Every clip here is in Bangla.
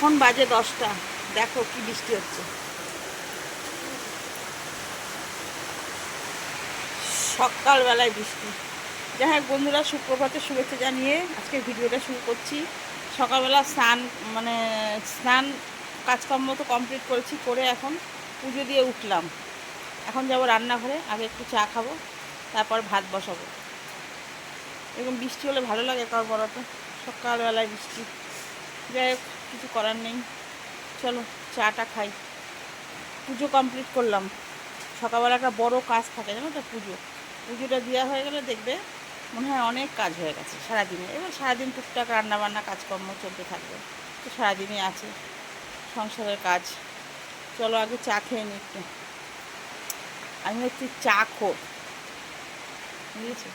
এখন বাজে দশটা। দেখো কি বৃষ্টি হচ্ছে। সকালবেলায় বৃষ্টি। যাই হোক বন্ধুরা সুপ্রভাতের শুভেচ্ছা জানিয়ে আজকে ভিডিওটা শুরু করছি। সকালবেলা স্নান মানে স্নান কাজকর্ম তো কমপ্লিট করেছি, করে এখন পুজো দিয়ে উঠলাম। এখন যাব রান্নাঘরে, আগে একটু চা খাব, তারপর ভাত বসাবো। এরকম বৃষ্টি হলে ভালো লাগে কার বড় তো সকালবেলায় বৃষ্টি। যাই হোক কিছু করার নেই। চলো, চাটা খাই। পুজো কমপ্লিট করলাম। সকালবেলা একটা বড় কাজ থাকে, জানো তো পুজো। পুজোটা দেওয়া হয়ে গেলে দেখবে মনে হয় অনেক কাজ হয়ে গেছে সারাদিনে। এবার সারাদিন টুকটাক রান্নাবান্না, কাজকর্ম চলতে থাকবে। তো সারাদিনই আছে সংসারের কাজ। চলো আগে চা খেয়ে নিই একটু। আমি হচ্ছে চা খোর বুঝেছি?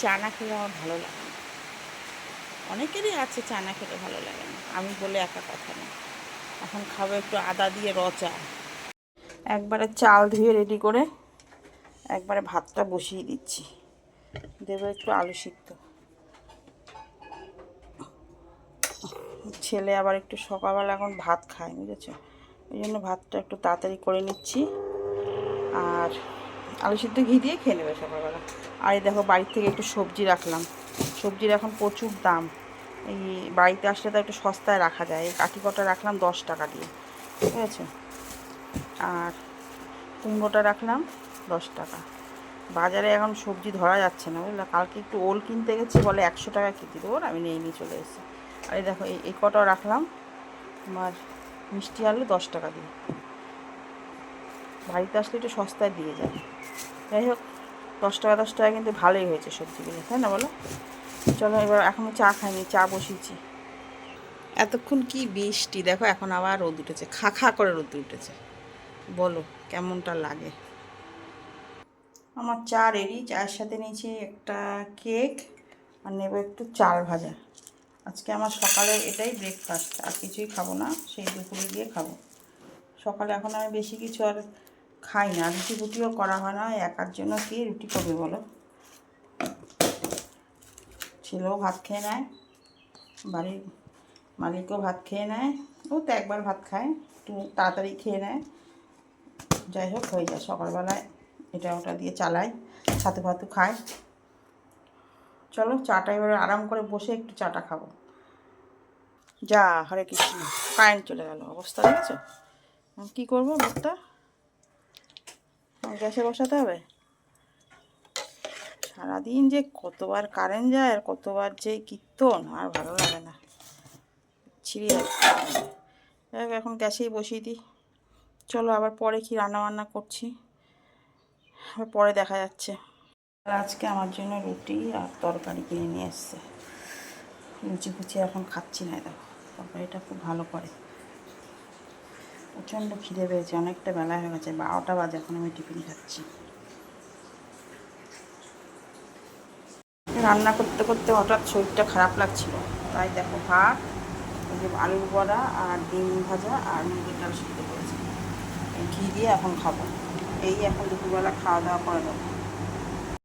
চা না খেলে আমার ভালো লাগে না। অনেকেরই আছে চা না খেলে ভালো লাগে না। আমি বলে একা কথা না। এখন খাব একটু আদা দিয়ে র চা একবারে চাল ধুয়ে রেডি করে একবারে ভাতটা বসিয়ে দিচ্ছি। দেবো একটু আলু সিদ্ধ ছেলে আবার একটু সকালবেলা এখন ভাত খায়, বুঝেছ? ওই জন্য ভাতটা একটু তাড়াতাড়ি করে নিচ্ছি। আর আলু সিদ্ধ ঘি দিয়ে খেয়ে নেবে সকালবেলা। আর এই দেখো বাড়ির থেকে একটু সবজি রাখলাম। সবজির এখন প্রচুর দাম। এই বাড়িতে আসলে তো একটু সস্তায় রাখা যায়। এই কাঠি কটা রাখলাম দশ টাকা দিয়ে। ঠিক আছে? আর কুমড়োটা রাখলাম দশ টাকা। বাজারে এখন সবজি ধরা যাচ্ছে না, বুঝলা? কালকে একটু ওল কিনতে গেছি, বলে একশো টাকা কেজি দেবো আমি নিয়ে নিয়ে চলে এসেছি। আর এই দেখো এই কটাও রাখলাম। আমার মিষ্টি আলু দশ টাকা দিয়ে। বাড়িতে আসলে একটু সস্তায় দিয়ে যায়। যাই হোক দশ টাকা দশ টাকা কিন্তু ভালোই হয়েছে সবজিগুলো তাই না বলো? চলো এবার এখনও চা খাইনি চা বসিয়েছি। এতক্ষণ কি বৃষ্টি দেখো এখন আবার রোদ উঠেছে খা খা করে রোদ উঠেছে। বলো কেমনটা লাগে? আমার চা রেডি চায়ের সাথে নিয়েছি একটা কেক আর নেব একটু চাল ভাজা। আজকে আমার সকালে এটাই ব্রেকফাস্ট আর কিছুই খাব না সেই দুপুরে গিয়ে খাব। সকালে এখন আমি বেশি কিছু আর খাই না, রুটি ফুটিও করা হয় না, একার জন্য কি রুটি করবে বলো? ছেলেও ভাত খেয়ে নেয়, বাড়ির মালিকও ভাত খেয়ে নেয়, ও তো একবার ভাত খায়, একটু তাড়াতাড়ি খেয়ে নেয়। যাই হোক, হয়ে যায়, সকালবেলায় এটা ওটা দিয়ে চালাই, ছাতু ফাতু খায় চলো চাটা এবারে আরাম করে বসে একটু চাটা খাব। যা, হরে কৃষ্ণ, কারেন্ট চলে গেল, অবস্থা দেখেছ? কী করব ভাতটা গ্যাসে বসাতে হবে? সারাদিন যে কতবার কারেন্ট যায় আর কতবার যে কীর্তন, আর ভালো লাগে না। ছিঁড়ি যাক এখন গ্যাসেই বসিয়ে দিই। চলো, আবার পরে কি রান্না বান্না করছি? আবার পরে দেখা যাচ্ছে। আজকে আমার জন্য রুটি আর তরকারি কিনে নিয়ে এসছে। লুচি ফুচি এখন খাচ্ছি না দেখো। তরকারিটা খুব ভালো করে। প্রচণ্ড খিদে পেয়েছে, অনেকটা বেলা হয়ে গেছে, বারোটা বাজে এখন আমি টিফিন খাচ্ছি। রান্না করতে করতে হঠাৎ শরীরটা খারাপ লাগছিল, তাই দেখো ভাত, এই যে আলুর বড়া আর ডিম ভাজা আর মুগের ডাল সিদ্ধ করেছি। ঘি দিয়ে এখন খাব, এই এখন দুপুরবেলা খাওয়া দাওয়া করে দেবো